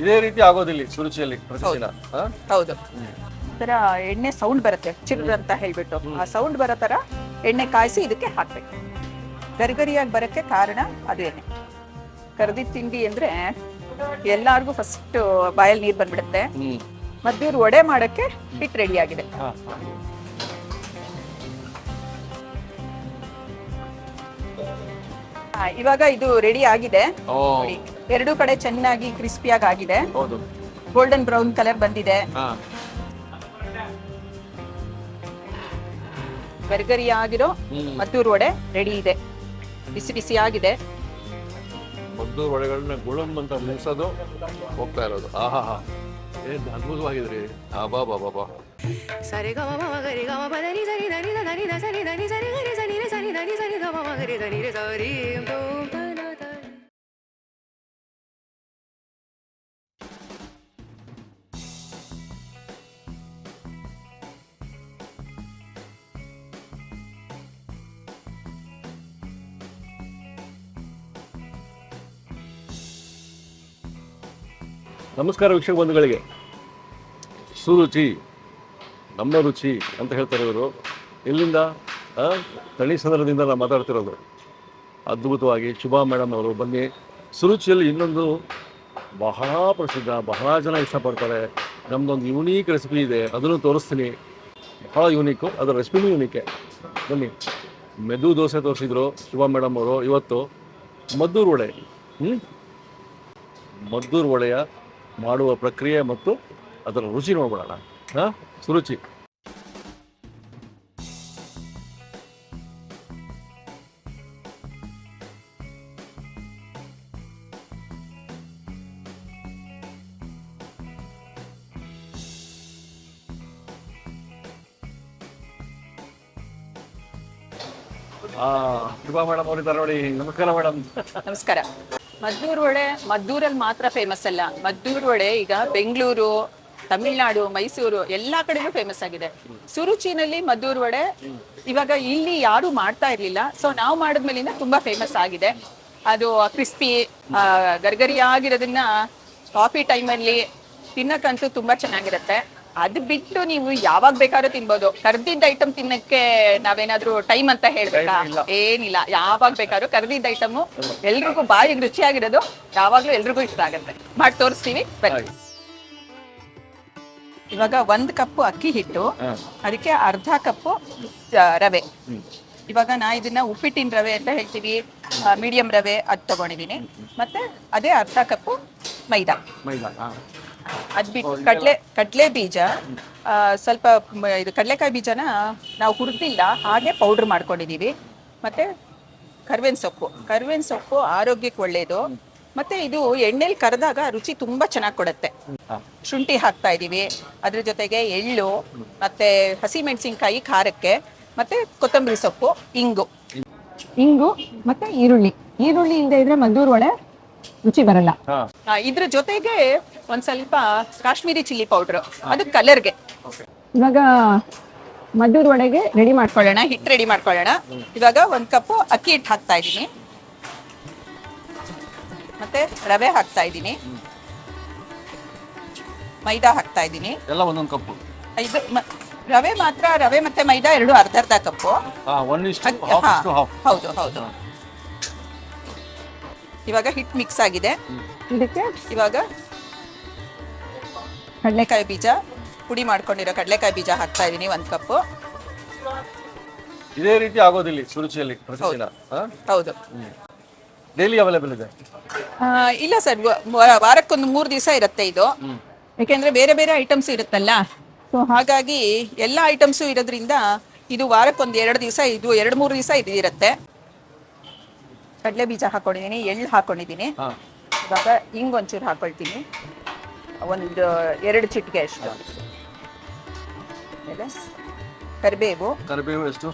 ಇದೇ ರೀತಿ ಆಗೋದಿಲ್ಲ ಸುರುಚಿಯಲ್ಲಿ ಪ್ರತಿದಿನ ಹಾ? ಹೌದು. ತರ ಎಣ್ಣೆ ಸೌಂಡ್ ಬರುತ್ತೆ ಚಿರು ಅಂತ ಹೇಳ್ಬಿಟ್ಟು. ಆ ಸೌಂಡ್ ಬರೋ ತರ ಎಣ್ಣೆ ಕಾಯಿಸಿ ಇದಕ್ಕೆ ಹಾಕ್ಬೇಕು. ಗರಿಗರಿಯಾಗಿ ಬರಕ್ಕೆ ಕಾರಣ ಅದು ಎಣ್ಣೆ. ಕರ್ದಿದ್ ತಿಂಡಿ ಅಂದ್ರೆ ಎಲ್ಲಾರ್ಗು ಫಸ್ಟ್ ಬಾಯಲ್ಲಿ ನೀರ್ ಬಂದ್ಬಿಡುತ್ತೆ. ಹ್ಮ್. ಇವ್ರು ಒಡೆ ಮಾಡಕ್ಕೆ ಹಿಟ್ ರೆಡಿ ಆಗಿದೆ. ಹಾ. ಆ, ಇವಾಗ ಇದು ರೆಡಿ ಆಗಿದೆ. ಓ. ನೋಡಿ. ಎರಡೂ ಕಡೆ ಚೆನ್ನಾಗಿ ಕ್ರಿಸ್ಪಿಯಾಗಿ ಆಗಿದೆ ಹೌದು ಗೋಲ್ಡನ್ ಬ್ರೌನ್ ಕಲರ್ ಬಂದಿದೆ ಹಾ ಗರಿಗರಿ ಆಗಿರೋ ಹ್ಮ್ ಮದ್ದೂರು ವಡೆ ರೆಡಿ ಇದೆ ಬಿಸಿ ಬಿಸಿ ಆಗಿದೆ ಮದ್ದು ವಡೆಗಳನ್ನ ಗುಳಂ ಅಂತ ಮುಗಿಸೋದು ಹೋಗ್ತಾ ಇರೋದು ಆಹಾ ಹಾ ಏನ್ ಅದ್ಭುತವಾಗಿದ್ರಿ ಬಾ ಬಾ ಬಾ ಬಾ ಸರಿ ಗಮ ಮಮ ಗರಿ ಗಮ ಪದನಿ ಸರಿ ಧನಿ ಧನಿ ಧನಿ ಸರಿ ಗರಿ ಸನಿ ರೆ ಸನಿ ಧನಿ ಸರಿ ಗ ಮಮ ಗರಿ ಧನಿ ರೆ ಸರಿ ನಮಸ್ಕಾರ ವೀಕ್ಷಕ ಬಂಧುಗಳಿಗೆ. ಸುರುಚಿ ನಮ್ಮ ರುಚಿ ಅಂತ ಹೇಳ್ತಾರೆ ಇವರು. ಇಲ್ಲಿಂದ ತಳಿ ಸಂದರ್ಭದಿಂದ ನಾವು ಮಾತಾಡ್ತಿರೋದು. ಅದ್ಭುತವಾಗಿ ಶುಭಾ ಮೇಡಮ್ ಅವರು ಬನ್ನಿ. ಸುರುಚಿಯಲ್ಲಿ ಇನ್ನೊಂದು ಬಹಳ ಪ್ರಸಿದ್ಧ, ಬಹಳ ಜನ ಇಷ್ಟಪಡ್ತಾರೆ. ನಮ್ಮದೊಂದು ಯುನೀಕ್ ರೆಸಿಪಿ ಇದೆ. ಅದನ್ನು ತೋರಿಸ್ತೀನಿ. ಬಹಳ ಯೂನಿಕ್ಕು ಅದರ ರೆಸಿಪಿನೂ ಯೂನಿಕ್ಕೆ ಬನ್ನಿ. ಮೆದು ದೋಸೆ ತೋರಿಸಿದ್ರು ಶುಭಾ ಮೇಡಮ್ ಅವರು. ಇವತ್ತು ಮದ್ದೂರು ವಡೆ. ಹ್ಞೂ ಮದ್ದೂರು ವಡೆಯ ಮಾಡುವ ಪ್ರಕ್ರಿಯೆ ಮತ್ತು ಅದರ ರುಚಿ ನೋಡ್ಬಿಡೋಣ. ಹಾಂ, ಸುರುಚಿ. ಆ ಶುಭಾ ಮೇಡಮ್ ಅವರಿದ್ದಾರೆ ನೋಡಿ. ನಮಸ್ಕಾರ ಮೇಡಮ್. ನಮಸ್ಕಾರ. ಮದ್ದೂರು ವಡೆ, ಮದ್ದೂರಲ್ಲಿ ಮಾತ್ರ ಫೇಮಸ್ ಅಲ್ಲ. ಮದ್ದೂರು ವಡೆ ಈಗ ಬೆಂಗಳೂರು, ತಮಿಳ್ನಾಡು, ಮೈಸೂರು ಎಲ್ಲಾ ಕಡೆನೂ ಫೇಮಸ್ ಆಗಿದೆ. ಸುರುಚಿನಲ್ಲಿ ಮದ್ದೂರು ವಡೆ ಇವಾಗ ಇಲ್ಲಿ ಯಾರು ಮಾಡ್ತಾ ಇರ್ಲಿಲ್ಲ. ಸೊ ನಾವು ಮಾಡಿದ್ಮೇಲಿಂದ ತುಂಬಾ ಫೇಮಸ್ ಆಗಿದೆ. ಅದು ಕ್ರಿಸ್ಪಿ ಗರ್ಗರಿಯಾಗಿರೋದನ್ನ ಕಾಫಿ ಟೈಮಲ್ಲಿ ತಿನ್ನಕ್ಕಂತೂ ತುಂಬಾ ಚೆನ್ನಾಗಿರುತ್ತೆ. ಅದ್ ಬಿಟ್ಟು ನೀವು ಯಾವಾಗ ಬೇಕಾದ್ರೂ ತಿನ್ಬೋದು. ಕರ್ದಿದ್ದ ಐಟಮ್ ತಿನ್ನಕ್ಕೆ ನಾವೇನಾದ್ರೂ ಟೈಮ್ ಅಂತ ಹೇಳ್ಬೇಕಾ? ಏನಿಲ್ಲ. ಯಾವಾಗ ಬೇಕಾದ್ರೂ ಕರ್ದಿದ್ದ ಐಟಮ್ ಎಲ್ರಿಗೂ ಬಾಯಿ ರುಚಿಯಾಗಿರೋದು ಯಾವಾಗ್ಲೂ ಎಲ್ರಿಗೂ ಇಷ್ಟ ಆಗುತ್ತೆ. ಮಾಡಿ ತೋರಿಸ್ತೀವಿ ಬನ್ನಿ. ಇವಾಗ ಒಂದ್ ಕಪ್ ಅಕ್ಕಿ ಹಿಟ್ಟು ಅದಕ್ಕೆ ಅರ್ಧ ಕಪ್ಪು ರವೆ. ಇವಾಗ ನಾ ಇದನ್ನ ಉಪ್ಪಿಟ್ಟಿನ ರವೆ ಅಂತ ಹೇಳ್ತೀವಿ. ಮೀಡಿಯಂ ರವೆ ಅದ್ ತಗೊಂಡಿದೀನಿ. ಮತ್ತೆ ಅದೇ ಅರ್ಧ ಕಪ್ಪು ಮೈದಾ. ಮೈದಾ ಅದ್ ಬಿಟ್ಟು ಕಡ್ಲೆ ಕಡ್ಲೆ ಬೀಜ ಆ, ಸ್ವಲ್ಪ ಮ- ಇದು ಕಡಲೆಕಾಯಿ ಬೀಜನ ನಾವು ಹುರಿದಿಲ್ಲ ಹಾಗೆ ಪೌಡರ್ ಮಾಡ್ಕೊಂಡಿದೀವಿ. ಮತ್ತೆ ಕರ್ಬೇವಿನ ಸೊಪ್ಪು. ಕರ್ಬೇವಿನ ಸೊಪ್ಪು ಆರೋಗ್ಯಕ್ಕೆ ಒಳ್ಳೇದು. ಮತ್ತೆ ಇದು ಎಣ್ಣೆಲಿ ಕರೆದಾಗ ರುಚಿ ತುಂಬಾ ಚೆನ್ನಾಗಿ ಕೊಡುತ್ತೆ. ಶುಂಠಿ ಹಾಕ್ತಾ ಇದೀವಿ. ಅದ್ರ ಜೊತೆಗೆ ಎಳ್ಳು ಮತ್ತೆ ಹಸಿ ಮೆಣಸಿನ್ಕಾಯಿ ಖಾರಕ್ಕೆ ಮತ್ತೆ ಕೊತ್ತಂಬರಿ ಸೊಪ್ಪು ಇಂಗು. ಇಂಗು ಮತ್ತೆ ಈರುಳ್ಳಿ. ಈರುಳ್ಳಿ ಇಲ್ಲದೆ ಇದ್ರೆ ಮದ್ದೂರು ಒಳೆ ರುಚಿ ಬರಲ್ಲ. ಇದ್ರ ಜೊತೆಗೆ ಒಂದ್ ಸ್ವಲ್ಪ ಕಾಶ್ಮೀರಿ ಚಿಲ್ಲಿ ಪೌಡರ್ ಅದು ಕಲರ್ಗೆ. ಇವಾಗ ಮಧುರ್ ವಡೆಗೆ ರೆಡಿ ಮಾಡ್ಕೊಳ್ಳೋಣ ಹಿಟ್ ರೆಡಿ ಮಾಡ್ಕೊಳ್ಳೋಣ. ಇವಾಗ ಒಂದ್ ಕಪ್ ಅಕ್ಕಿ ಹಿಟ್ಟು ಹಾಕ್ತಾ ಇದ್ದೀನಿ. ಮತ್ತೆ ರವೆ ಹಾಕ್ತಾ ಇದ್ದೀನಿ. ಮೈದಾ ಹಾಕ್ತಾ ಇದ್ದೀನಿ. ಎಲ್ಲ ಒಂದೊಂದು ಕಪ್ ಇದು ರವೆ ಮಾತ್ರ ರವೆ ಮತ್ತೆ ಮೈದಾ ಎರಡು ಅರ್ಧ ಅರ್ಧ ಕಪ್ಪು. ಹೌದು ಹೌದು. ಇವಾಗ ಹಿಟ್ ಮಿಕ್ಸ್ ಆಗಿದೆ. ಇದಕ್ಕೆ? ಇವಾಗ ಕಡಲೆ ಕಡಲೆಕಾಯಿ ಬೀಜ ಪುಡಿ ಮಾಡ್ಕೊಂಡಿರೋ ಕಡಲೆಕಾಯಿ ಬೀಜ ಹಾಕ್ತಾ ಇದೀನಿ ಒಂದ್ ಕಪ್ ಇದೇ ರೀತಿ ಆಗೋದಿಲ್ಲ ಸುರುಚಿಯಲ್ಲಿ ಪ್ರತಿದಿನ ಹಾಂ? ಹೌದು. ಡೈಲಿ ಅವೈಲೇಬಲ್ ಇದೆ? ಆ, ಇಲ್ಲ ಸರ್ ವಾರಕ್ಕೊಂದು ಮೂರು ದಿವಸ ಇರುತ್ತೆ ಇದು. ಯಾಕೆಂದ್ರೆ ಬೇರೆ ಬೇರೆ ಐಟಮ್ಸ್ ಇರುತ್ತಲ್ಲ ಸೊ ಹಾಗಾಗಿ ಎಲ್ಲ ಐಟಮ್ಸು ಇರೋದ್ರಿಂದ ಇದು ವಾರಕ್ಕೊಂದು ಎರಡು ದಿವಸ ಇದು ಎರಡು ಮೂರು ದಿವಸ ಇದು ಇರುತ್ತೆ. ಕಡಲೆ ಬೀಜ ಹಾಕೊಂಡಿದ್ದೀನಿ ಎಳ್ಳು ಹಾಕೊಂಡಿದ್ದೀನಿ ಹಾಂ. ಇವಾಗ ಹಿಂಗ್ ಒಂಚೂರು ಹಾಕೊಳ್ತೀನಿ. ಒಂದು ಎರಡು ಚಿಟಿಕೆ ಅಷ್ಟು. ಆಮೇಲೆ ಕರಿಬೇವು. ಕರಿಬೇವು ಎಷ್ಟು?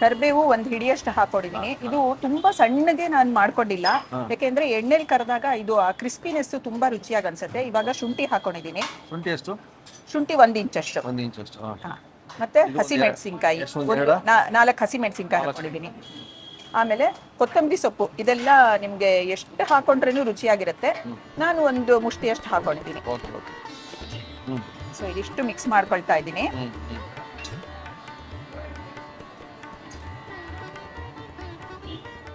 ಕರಿಬೇವು ಒಂದು ಹಿಡಿಯಷ್ಟು ಹಾಕೊಂಡಿದೀನಿ. ಇದು ತುಂಬಾ ಸಣ್ಣಗೆ ನಾನು ಮಾಡ್ಕೊಂಡಿಲ್ಲ. ಯಾಕೆಂದ್ರೆ ಎಣ್ಣೆಲಿ ಕರೆದಾಗ ಇದು ಆ ಕ್ರಿಸ್ಪಿನೆಸ್ ತುಂಬಾ ರುಚಿಯಾಗಿ ಅನ್ಸುತ್ತೆ. ಇವಾಗ ಶುಂಠಿ ಹಾಕೊಂಡಿದೀನಿ. ಶುಂಠಿ ಎಷ್ಟು? ಶುಂಠಿ ಒಂದ್ ಅಷ್ಟು. ಒಂದು ಇಂಚ್ ಅಷ್ಟು. ಮತ್ತೆ ಹಸಿ ಮೆಣಸಿನಕಾಯಿ. ನಾಲ್ಕು ಹಸಿ ಮೆಣಸಿನಕಾಯಿ ಹಾಕೊಂಡಿದೀನಿ. ಆಮೇಲೆ ಕೊತ್ತಂಬರಿ ಸೊಪ್ಪು ಇದೆಲ್ಲ ನಿಮ್ಗೆ ಎಷ್ಟು ಹಾಕೊಂಡ್ರೇನು ರುಚಿಯಾಗಿರುತ್ತೆ. ನಾನು ಒಂದು ಮುಷ್ಟಿಯಷ್ಟು ಹಾಕೊಂಡಿದ್ದೀನಿ. ಓಕೆ ಓಕೆ ಸೊ ಇದಿಷ್ಟು ಮಿಕ್ಸ್ ಮಾಡ್ಕೊಳ್ತಾ ಇದ್ದೀನಿ.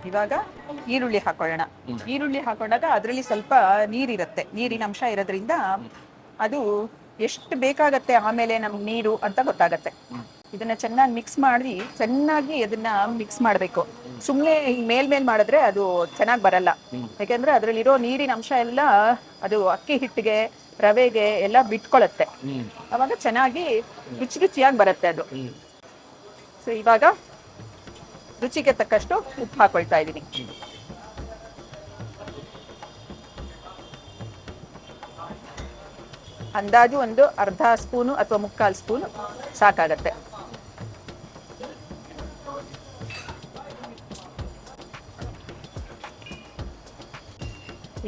ಇವಾಗ ಈರುಳ್ಳಿ ಹಾಕೊಳ್ಳೋಣ. ಈರುಳ್ಳಿ ಹಾಕೊಂಡಾಗ ಅದರಲ್ಲಿ ಸ್ವಲ್ಪ ನೀರಿರುತ್ತೆ. ನೀರಿನ ಅಂಶ ಇರೋದ್ರಿಂದ ಅದು ಎಷ್ಟು ಬೇಕಾಗತ್ತೆ ಆಮೇಲೆ ನಮ್ಗೆ ನೀರು ಅಂತ ಗೊತ್ತಾಗತ್ತೆ. ಇದನ್ನ ಚೆನ್ನಾಗಿ ಮಿಕ್ಸ್ ಮಾಡಿ ಚೆನ್ನಾಗಿ ಅದನ್ನ ಮಿಕ್ಸ್ ಮಾಡಬೇಕು. ಸುಮ್ಮನೆ ಮೇಲ್ಮೇಲ್ ಮೇಲ್ ಮಾಡಿದ್ರೆ ಅದು ಚೆನ್ನಾಗಿ ಬರಲ್ಲ. ಯಾಕೆಂದ್ರೆ ಅದ್ರಲ್ಲಿರೋ ನೀರಿನ ಅಂಶ ಎಲ್ಲ ಅದು ಅಕ್ಕಿ ಹಿಟ್ಟಿಗೆ, ರವೆಗೆ ಎಲ್ಲ ಬಿಟ್ಕೊಳತ್ತೆ. ಅವಾಗ ಚೆನ್ನಾಗಿ ರುಚಿ ರುಚಿಯಾಗಿ ಬರುತ್ತೆ ಅದು. ಸೊ ಇವಾಗ ರುಚಿಗೆ ತಕ್ಕಷ್ಟು ಉಪ್ಪು ಹಾಕೊಳ್ತಾ ಇದ್ದೀನಿ. ಅಂದಾಜು ಒಂದು ಅರ್ಧ ಸ್ಪೂನು ಅಥವಾ ಮುಕ್ಕಾಲು ಸ್ಪೂನು ಸಾಕಾಗತ್ತೆ.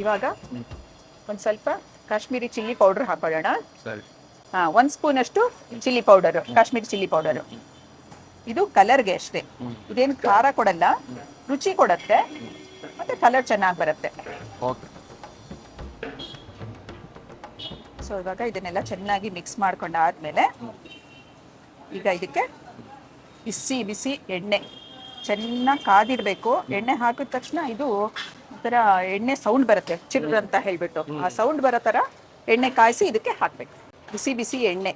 ಇವಾಗ ಒಂದು ಸ್ವಲ್ಪ ಕಾಶ್ಮೀರಿ ಚಿಲ್ಲಿ ಪೌಡರ್ ಹಾಕೊಳ್ಳೋಣ. ಸರಿ. ಹಾ ಒಂದು ಸ್ಪೂನ್ ಅಷ್ಟು chilli powder Kashmiri chilli powder. ಇದು ಕಲರ್ಗೆ ಅಷ್ಟೇ. ಇದೇನು ಖಾರ ಕೊಡಲ್ಲ ರುಚಿ ಕೊಡತ್ತೆ ಮತ್ತೆ ಕಲರ್ ಚೆನ್ನಾಗಿ ಬರುತ್ತೆ. ಓಕೆ. ಸೊ ಇವಾಗ ಇದನ್ನೆಲ್ಲ ಚೆನ್ನಾಗಿ ಮಿಕ್ಸ್ ಮಾಡ್ಕೊಂಡಾದ್ಮೇಲೆ ಈಗ ಇದಕ್ಕೆ ಬಿಸಿ ಬಿಸಿ ಎಣ್ಣೆ. ಚೆನ್ನಾಗಿ ಕಾದಿರ್ಬೇಕು ಎಣ್ಣೆ ಹಾಕಿದ ತಕ್ಷಣ ಇದು ಒಂಥರ ಎಣ್ಣೆ ಸೌಂಡ್ ಬರುತ್ತೆ ಚಿರ್ ಅಂತ ಹೇಳ್ಬಿಟ್ಟು. ಆ ಸೌಂಡ್ ಬರೋ ತರ ಎಣ್ಣೆ ಕಾಯಿಸಿ ಇದಕ್ಕೆ ಹಾಕ್ಬೇಕು. ಬಿಸಿ ಬಿಸಿ ಎಣ್ಣೆ.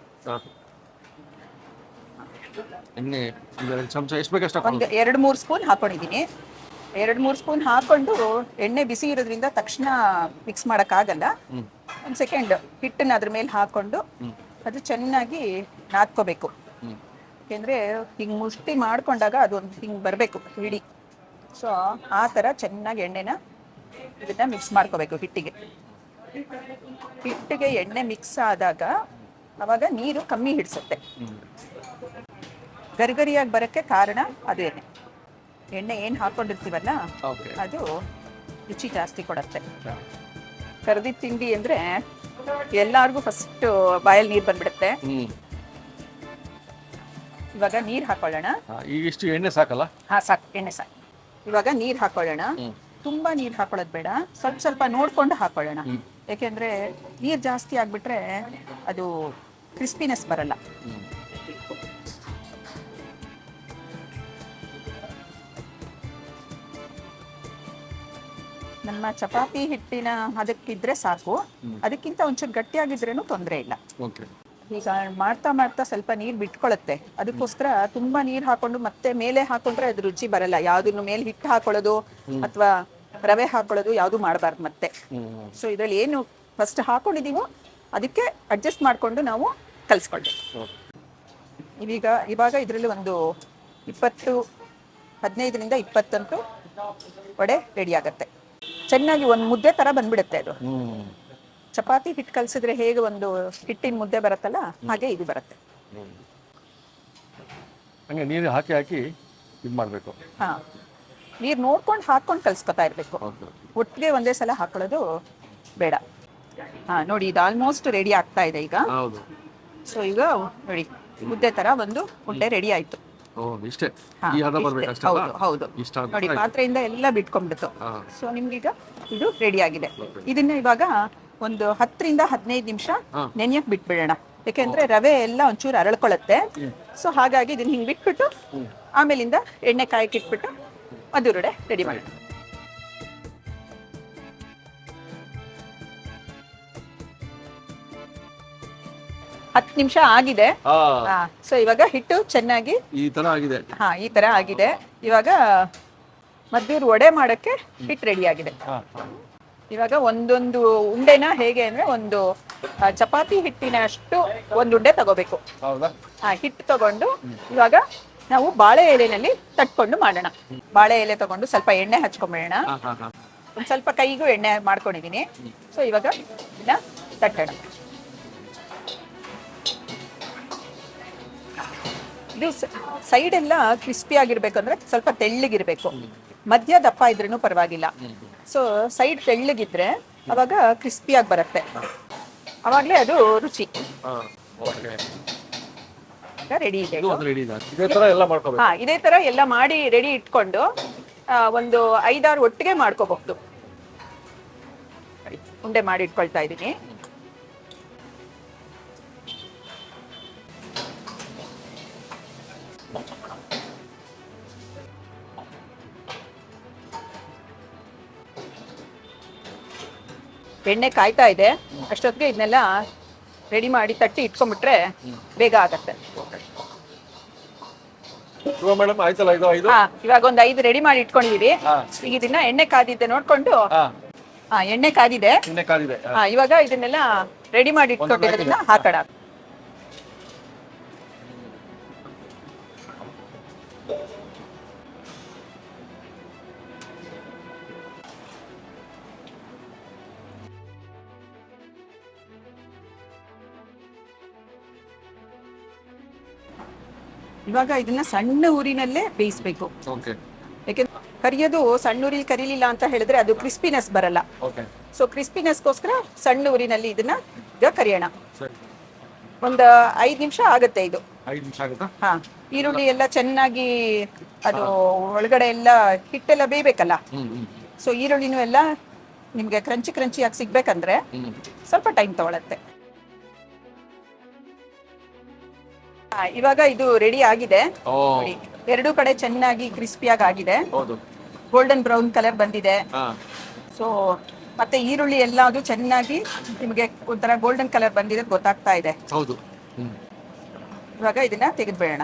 ಎಣ್ಣೆ ಚಮಚ ಎಷ್ಟು ಬೇಕಷ್ಟು ಒಂದು ಎರಡು ಮೂರು ಸ್ಪೂನ್ ಹಾಕೊಂಡಿದ್ದೀನಿ. ಎರಡು ಮೂರು ಸ್ಪೂನ್ ಹಾಕೊಂಡು ಎಣ್ಣೆ ಬಿಸಿ ಇರೋದ್ರಿಂದ ತಕ್ಷಣ ಮಿಕ್ಸ್ ಮಾಡೋಕ್ಕಾಗಲ್ಲ. ಆಗಲ್ಲ ಒಂದು ಸೆಕೆಂಡ್ ಹಿಟ್ಟನ್ನ ಅದ್ರ ಮೇಲೆ ಹಾಕೊಂಡು ಅದು ಚೆನ್ನಾಗಿ ನಾದ್ಕೋಬೇಕು. ಯಾಕೆಂದ್ರೆ ಹಿಂಗೆ ಮುಷ್ಟಿ ಮಾಡ್ಕೊಂಡಾಗ ಅದೊಂದು ಹಿಂಗೆ ಬರಬೇಕು ಹಿಡಿ. ಸೊ ಆ ಥರ ಚೆನ್ನಾಗಿ ಎಣ್ಣೆನ ಇದನ್ನ ಮಿಕ್ಸ್ ಮಾಡ್ಕೋಬೇಕು ಹಿಟ್ಟಿಗೆ. ಹಿಟ್ಟಿಗೆ ಎಣ್ಣೆ ಮಿಕ್ಸ್ ಆದಾಗ ಅವಾಗ ನೀರು ಕಮ್ಮಿ ಹಿಡಿಸುತ್ತೆ. ಗರಿಗರಿಯಾಗಿ ಬರೋಕ್ಕೆ ಕಾರಣ ಅದು ಎಣ್ಣೆ. ಏನು ಹಾಕೊಂಡಿರ್ತೀವಲ್ಲ ಓಕೆ ಅದು ರುಚಿ ಜಾಸ್ತಿ ಕೊಡತ್ತೆ. ಕರೆದಿದ್ದ ತಿಂಡಿ ಅಂದ್ರೆ ಎಲ್ಲಾರ್ಗೂ ಫಸ್ಟ್ ಬಾಯಲ್ಲಿ ನೀರು ಬಂದ್ಬಿಡುತ್ತೆ. ಇವಾಗ ನೀರು ಹಾಕೊಳ್ಳೋಣ. ಇಷ್ಟು ಎಣ್ಣೆ ಸಾಕಲ್ಲ? ಹಾ ಸಾಕು ಎಣ್ಣೆ ಸಾಕು. ಇವಾಗ ನೀರು ಹಾಕೊಳ್ಳೋಣ. ತುಂಬಾ ನೀರು ಹಾಕೊಳ್ಳೋದು ಬೇಡ. ಸ್ವಲ್ಪ ಸ್ವಲ್ಪ ನೋಡ್ಕೊಂಡು ಹಾಕೊಳ್ಳೋಣ. ಯಾಕೆಂದ್ರೆ ನೀರು ಜಾಸ್ತಿ ಆಗ್ಬಿಟ್ರೆ ಅದು ಕ್ರಿಸ್ಪಿನೆಸ್ ಬರಲ್ಲ. ನಮ್ಮ ಚಪಾತಿ ಹಿಟ್ಟಿನ ಅದಕ್ಕಿದ್ರೆ ಸಾಕು. ಅದಕ್ಕಿಂತ ಒಂಚೂರು ಗಟ್ಟಿಯಾಗಿದ್ರೇನು ತೊಂದರೆ ಇಲ್ಲ. ಈಗ ಮಾಡ್ತಾ ಮಾಡ್ತಾ ಸ್ವಲ್ಪ ನೀರು ಬಿಟ್ಕೊಳತ್ತೆ. ಅದಕ್ಕೋಸ್ಕರ ತುಂಬಾ ನೀರು ಹಾಕೊಂಡು ಮತ್ತೆ ಮೇಲೆ ಹಾಕೊಂಡ್ರೆ ಅದು ರುಚಿ ಬರಲ್ಲ. ಯಾವ್ದನ್ನು ಮೇಲೆ ಹಿಟ್ಟು ಹಾಕೊಳ್ಳೋದು ಅಥವಾ ರವೆ ಹಾಕೊಳ್ಳೋದು ಯಾವುದು ಮಾಡಬಾರ್ದು ಮತ್ತೆ. ಸೊ ಇದ್ರಲ್ಲಿ ಏನು ಫಸ್ಟ್ ಹಾಕೊಂಡಿದೀವೋ ಅದಕ್ಕೆ ಅಡ್ಜಸ್ಟ್ ಮಾಡಿಕೊಂಡು ನಾವು ಕಲ್ಸ್ಕೊಳ್ಬೇಕು. ಈಗ ಇವೀಗ ಇವಾಗ ಇದರಲ್ಲಿ ಒಂದು ಇಪ್ಪತ್ತು ಹದಿನೈದರಿಂದ ಇಪ್ಪತ್ತಂತೂ ವಡೆ ರೆಡಿ ಆಗತ್ತೆ. ಚೆನ್ನಾಗಿ ಒಂದು ಮುದ್ದೆ ತರ ಬಂದ್ಬಿಡುತ್ತೆ ಅದು. ಚಪಾತಿ ಹಿಟ್ಟು ಕಲಸಿದ್ರೆ ಹೇಗೆ ಒಂದು ಹಿಟ್ಟಿನ ಮುದ್ದೆ ಬರುತ್ತಲ್ಲ ಹಾಗೆ ಇದು ಬರುತ್ತೆ. ಹಂಗೆ ನೀರು ಹಾಕಿ ಹಾಕಿ ಇದು ಮಾಡಬೇಕು. ಹಾ. ನೀರು ನೋಡ್ಕೊಂಡು ಹಾಕೊಂಡು ಕಲ್ಸ್ಕೊತಾ ಇರಬೇಕು. ಒಟ್ಟಿಗೆ ಒಂದೇ ಸಲ ಹಾಕೊಳ್ಳೋದು ಬೇಡ. ಹಾ ನೋಡಿ ಇದು ಆಲ್ಮೋಸ್ಟ್ ರೆಡಿ ಆಗ್ತಾ ಇದೆ ಈಗ. ಹೌದು. ಸೊ ಈಗ ನೋಡಿ ಮುದ್ದೆ ತರ ಒಂದು ಮುದ್ದೆ ರೆಡಿ ಆಯ್ತು. ಓ ಇಷ್ಟೇ. ಹಾ, ಈ ಹದ ಇಷ್ಟೇ. ಬರ್ಬೇಕು ಅಷ್ಟೇ ಹೌದು ಹೌದು. ಇಷ್ಟ ನೋಡಿ ಪಾತ್ರೆಯಿಂದ ಎಲ್ಲ ಬಿಟ್ಕೊಂಡ್ಬಿಡ್ತು. ಹಾ. ಸೊ ನಿಮ್ಗೀಗ ಇದು ರೆಡಿ ಆಗಿದೆ. ಇದನ್ನ ಇವಾಗ ಒಂದು ಹತ್ತರಿಂದ ಹದಿನೈದು ನಿಮಿಷ. ನೆನೆಯಕ್ ಬಿಟ್ಬಿಡೋಣ. ಯಾಕೆಂದ್ರೆ ರವೆ ಎಲ್ಲ ಒಂಚೂರು ಅರಳ್ಕೊಳ್ಳುತ್ತೆ ಸೊ ಹಾಗಾಗಿ ಇದನ್ನ ಹಿಂಗ್ ಬಿಟ್ಬಿಟ್ಟು ಆಮೇಲಿಂದ ಎಣ್ಣೆ ಕಾಯಕ್ಕೆ ಇಟ್ಬಿಟ್ಟು ಮಧುರುಡೆ ರೆಡಿ ಮಾಡಿ ಹತ್ತು ನಿಮಿಷ ಆಗಿದೆ. ಹಾ. ಸೊ ಇವಾಗ ಹಿಟ್ಟು ಚೆನ್ನಾಗಿ ಈ ತರ ಆಗಿದೆ. ಹಾ ಈ ತರ ಆಗಿದೆ. ಇವಾಗ ಮದ್ದೂರು ವಡೆ ಮಾಡಕ್ಕೆ ಹಿಟ್ಟು ರೆಡಿ ಆಗಿದೆ. ಇವಾಗ ಒಂದೊಂದು ಉಂಡೆನ ಹೇಗೆ ಅಂದ್ರೆ ಒಂದು ಆ, ಚಪಾತಿ ಹಿಟ್ಟಿನ ಅಷ್ಟು ಒಂದು ಉಂಡೆ ತಗೋಬೇಕು. ಹೌದಾ? ಆ ಹಿಟ್ಟು ತಗೊಂಡು ಇವಾಗ ನಾವು ಬಾಳೆ ಎಲೆನಲ್ಲಿ ತಟ್ಕೊಂಡು ಮಾಡೋಣ. ಬಾಳೆ ಎಲೆ ತಗೊಂಡು ಸ್ವಲ್ಪ ಎಣ್ಣೆ ಹಚ್ಕೊಂಬಿಡೋಣ. ಹಾ ಹಾ ಹಾ. ಒಂದ್ ಸ್ವಲ್ಪ ಕೈಗೂ ಎಣ್ಣೆ ಮಾಡ್ಕೊಂಡಿದೀನಿ. ಸೊ ಇವಾಗ ಇದನ್ನ ತಟ್ಟೋಣ. ಇದು ಸೈಡ್ ಎಲ್ಲ ಕ್ರಿಸ್ಪಿ ಆಗಿರ್ಬೇಕಂದ್ರೆ ಸ್ವಲ್ಪ ತೆಳ್ಳಗಿರ್ಬೇಕು. ಮಧ್ಯ ದಪ್ಪ ಇದ್ರೂ ಪರವಾಗಿಲ್ಲ. ಸೊ ಸೈಡ್ ತೆಳ್ಳಗಿದ್ರೆ ಅವಾಗ ಕ್ರಿಸ್ಪಿಯಾಗಿ ಬರುತ್ತೆ. ಅವಾಗಲೇ ಅದು ರುಚಿ. ರೆಡಿ ಇದೆ ಇದು ಒಂದು ರೆಡಿ ಇದೆ. ಇದೇ ತರ ಎಲ್ಲ ಮಾಡ್ಕೋಬೇಕು. ಹಾ ಇದೇ ತರ ಎಲ್ಲ ಮಾಡಿ ರೆಡಿ ಇಟ್ಕೊಂಡು ಆ, ಒಂದು ಐದಾರು ಒಟ್ಟಿಗೆ ಮಾಡ್ಕೋಬಹುದು. ಉಂಡೆ ಮಾಡಿ ಇಟ್ಕೊಳ್ತಾ ಇದ್ದೀನಿ. ಎಣ್ಣೆ ಕಾಯ್ತಾ ಇದೆ. ಅಷ್ಟೊತ್ತಿಗೆ ಇದನ್ನೆಲ್ಲ ರೆಡಿ ಮಾಡಿ ತಟ್ಟಿ ಇಟ್ಕೊಂಡ್ಬಿಟ್ರೆ ಬೇಗ ಆಗತ್ತೆ. ಶುಭ ಮೇಡಮ್ ಆಯ್ತಲ್ಲ ಇದು ಐದು? ಹಾ ಇವಾಗ ಒಂದ್ ಐದು ರೆಡಿ ಮಾಡಿ ಇಟ್ಕೊಂಡಿದೀವಿ. ಈಗ ಇದನ್ನ ಎಣ್ಣೆ ಕಾದಿದ್ದೆ ನೋಡ್ಕೊಂಡು. ಹಾ. ಎಣ್ಣೆ ಕಾದಿದೆ. ಇನ್ನೇ ಕಾದಿದೆ. ಹಾ. ಹಾ ಇವಾಗ ಇದನ್ನೆಲ್ಲ ರೆಡಿ ಮಾಡಿ ಇಟ್ಕೊಂಡಿರೋದನ್ನ ಹಾಕೋಣ. ಇವಾಗ ಇದನ್ನ ಸಣ್ಣ ಊರಿನಲ್ಲೇ ಬೇಯಿಸ್ಬೇಕು. ಓಕೆ ಯಾಕೆಂದ್ರೆ ಕರಿಯೋದು ಸಣ್ಣ ಊರಿಲಿ ಕರೀಲಿಲ್ಲ ಅಂತ ಹೇಳಿದ್ರೆ ಅದು ಕ್ರಿಸ್ಪಿನೆಸ್ ಬರಲ್ಲ. ಓಕೆ ಸೊ ಕ್ರಿಸ್ಪಿನೆಸ್ಗೋಸ್ಕರ ಸಣ್ಣ ಊರಿನಲ್ಲಿ ಇದನ್ನ ಈಗ ಕರಿಯೋಣ. ಸರಿ. ಒಂದು ಐದು ನಿಮಿಷ ಆಗುತ್ತೆ ಇದು. ಐದು ನಿಮಿಷ ಆಗುತ್ತಾ? ಹಾ ಈರುಳ್ಳಿ ಎಲ್ಲ ಚೆನ್ನಾಗಿ ಅದು ಒಳಗಡೆ ಎಲ್ಲ ಹಿಟ್ಟೆಲ್ಲ ಬೇಯ್ಬೇಕಲ್ಲ. ಹ್ಮ್ ಹ್ಮ್ ಸೊ ಈರುಳ್ಳಿನೂ ಎಲ್ಲ ನಿಮ್ಗೆ ಕ್ರಂಚಿ ಕ್ರಂಚಿಯಾಗಿ ಸಿಗ್ಬೇಕಂದ್ರೆ ಸ್ವಲ್ಪ ಟೈಮ್ ತಗೊಳತ್ತೆ. ಹಾ, ಇವಾಗ ಇದು ರೆಡಿ ಆಗಿದೆ. ಎರಡು ನೋಡಿ ಎರಡೂ ಕಡೆ ಚೆನ್ನಾಗಿ ಕ್ರಿಸ್ಪಿಯಾಗಿ ಆಗಿದೆ. ಹೌದು. ಗೋಲ್ಡನ್ ಬ್ರೌನ್ ಕಲರ್ ಬಂದಿದೆ. ಹಾ. ಸೊ ಮತ್ತೆ ಈರುಳ್ಳಿ ಎಲ್ಲ ಅದು ಚೆನ್ನಾಗಿ ನಿಮಗೆ ಒಂಥರ ಗೋಲ್ಡನ್ ಕಲರ್ ಬಂದಿದೆ ಗೊತ್ತಾಗ್ತಾ ಇದೆ. ಹೌದು. ಹ್ಮ್. ಇವಾಗ ಇದನ್ನ ತೆಗೆದ್ಬಿಡೋಣ.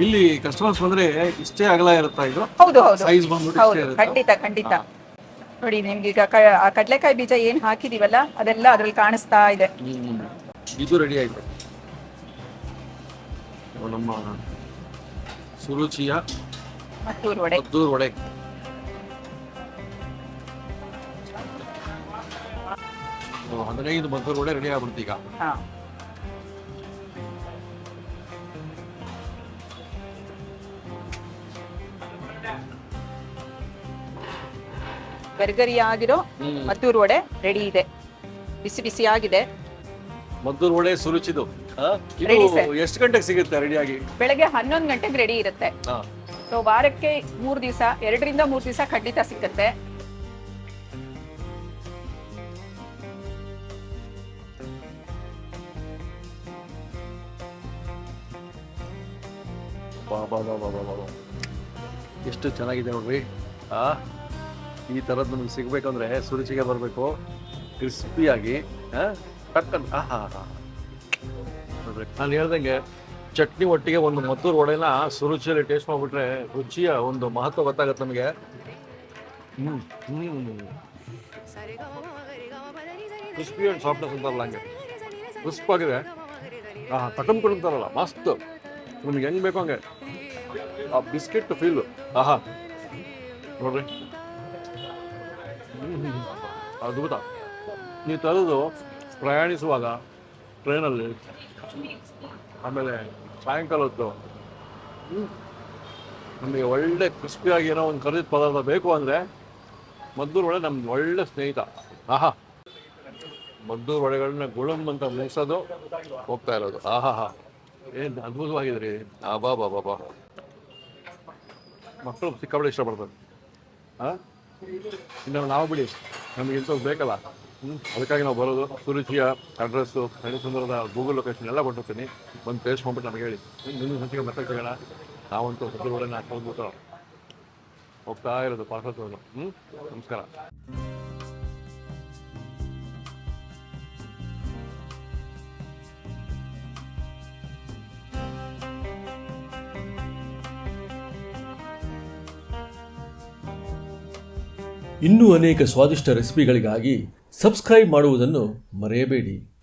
ಇಲ್ಲಿ ಕಸ್ಟಮರ್ಸ್ ಬಂದ್ರೆ ಇಷ್ಟೇ ಅಗಲ ಇರುತ್ತಾ ಇದು? ಹೌದು ಹೌದು. ಸೈಜ್ ಬಂದ್ಬಿಟ್ಟು ಹೌದು. ಖಂಡಿತ ಖಂಡಿತ. ನೋಡಿ ನಿಮ್ಗೆ ಈಗ ಕ- ಆ ಕಡ್ಲೆಕಾಯಿ ಬೀಜ ಏನ್ ಹಾಕಿದೀವಲ್ಲ ಅದೆಲ್ಲ ಅದ್ರಲ್ಲಿ ಕಾಣಿಸ್ತಾ ಇದೆ. ಹ್ಮ್. ಇದು ರೆಡಿ ಆಯ್ತು. ನಮ್ಮ ಸುರುಚಿಯ ಮತ್ತೂರು ವಡೆ. ಮದ್ದೂರು ವಡೆ. ಓ, ಹದಿನೈದು ಮದ್ದೂರು ವಡೆ ರೆಡಿ ಆಗ್ಬಿಡ್ತು ಈಗ. ಹಾ. ಗರಿಗರಿ ಆಗಿರೋ ಹ್ಮ್. ಮತ್ತೂರು ವಡೆ ರೆಡಿ ಇದೆ. ಬಿಸಿ ಬಿಸಿ ಆಗಿದೆ ಮದ್ದೂರು ವಡೆ ಸುರುಚಿದು? Ready, sir. ಎಷ್ಟು ಗಂಟೆಗೆ ಸಿಗುತ್ತೆ ರೆಡಿಯಾಗಿ? ಬೆಳಗ್ಗೆ ಹನ್ನೊಂದು ಗಂಟೆಗೆ ರೆಡಿ ಇರುತ್ತೆ. ಸೊ ವಾರಕ್ಕೆ ಮೂರ್ ದಿವಸ ಎರಡರಿಂದ ಮೂರ್ ದಿವಸ ಖಂಡಿತ ಸಿಕ್ಕತ್ತೆ. ಎಷ್ಟು ಚೆನ್ನಾಗಿದೆ ನೋಡ್ರಿ. ಆ ಈ ಥರದ್ದು ನಮ್ಗೆ ಸಿಗಬೇಕಂದ್ರೆ ಸುರುಚಿಗೆ ಬರಬೇಕು, ಕ್ರಿಸ್ಪಿಯಾಗಿ ಟಕ್ಕನ್ ಆಹಾ ನಾನು ಹೇಳ್ದಂಗೆ, ಚಟ್ನಿ ಒಟ್ಟಿಗೆ ಒಂದು ಮದ್ದೂರು ವಡೆನ ಸುರುಚಿಯಲ್ಲಿ ಟೇಸ್ಟ್ ಮಾಡಿಬಿಟ್ರೆ ರುಚಿಯ ಒಂದು ಮಹತ್ವ ಗೊತ್ತಾಗುತ್ತೆ ನಮಗೆ. ಹ್ಮ್ ಹ್ಞೂ ಕ್ರಿಸ್ಪಿ ಆ್ಯಂಡ್ ಸಾಫ್ಟ್ನೆಸ್ ಅಂತಾರಲ್ಲ ಹಂಗೆ. ಕ್ರಿಸ್ಪ್ ಆಗಿದೆ ಹಾಂ ಕೊಡ್ತಾರಲ್ಲ ಮಸ್ತ್. ನಿಮ್ಗೆ ಹೆಂಗ್ ಬೇಕು ಹಂಗೆ. ಆ, ಬಿಸ್ಕೆಟ್ ಫೀಲು. ಆಹಾ ನೋಡ್ರಿ. ಅದ್ಭುತ. ನೀವು ತರೋದು ಪ್ರಯಾಣಿಸುವಾಗ ಟ್ರೈನಲ್ಲಿ ಆಮೇಲೆ ಸಾಯಂಕಾಲ ಹೊತ್ತು. ನಮಗೆ ಒಳ್ಳೆ ಕ್ರಿಸ್ಪಿಯಾಗಿ ಏನೋ ಒಂದು ಕರಿದ ಪದಾರ್ಥ ಬೇಕು ಅಂದರೆ ಮದ್ದೂರು ಒಳೆ ನಮ್ಮ ಒಳ್ಳೆ ಸ್ನೇಹಿತ. ಆಹಾ. ಮದ್ದೂರು ಒಳಗಳನ್ನ ಗುಳಂ ಅಂತ ಮುಗಿಸೋದು ಹೋಗ್ತಾ ಇರೋದು. ಆಹಾ. ಹಾ ಏನು ಅದ್ಭುತವಾಗಿದ್ರಿ. ಬಾ ಬಾ ಬಾ ಬಾ ಮಕ್ಕಳು ಸಿಕ್ಕಾಪಟ್ಟೆ ಇಷ್ಟಪಡ್ತಾರೆ. ಹಾಂ ಇನ್ನು ನಾವು ಬಿಡಿ. ನಮಗೆ ಇಂಥವ್ ಬೇಕಲ್ಲ. ಅದಕ್ಕಾಗಿ ನಾವು ಬರೋದು ಸುರುಚಿಯ ಅಡ್ರೆಸ್ಸು, ಹಳ್ಳಿ ಸುಂದರದ ಗೂಗಲ್ ಲೊಕೇಶನ್ ಎಲ್ಲ ಕೊಟ್ಟಿರ್ತೀನಿ. ಬಂದು ಟೇಸ್ಟ್ ಮಾಡ್ಬಿಟ್ಟು ನಮಗೆ ಹೇಳಿ. ನಿಮ್ಮ ಸಂಚಿಗೆ ಮತ್ತೆ ಸಿಗೋಣ ನಾವಂತೂ ಮದ್ದೂರು ಹಾಕೊಂಡ್ಬಿಟ್ಟು ಹೋಗ್ತಾ ಇರೋದು ಪಾರ್ಸಲ್ ಹ್ಞೂ ನಮಸ್ಕಾರ. ಇನ್ನೂ ಅನೇಕ ಸ್ವಾದಿಷ್ಟ ರೆಸಿಪಿಗಳಿಗಾಗಿ ಸಬ್ಸ್ಕ್ರೈಬ್ ಮಾಡುವುದನ್ನು ಮರೆಯಬೇಡಿ.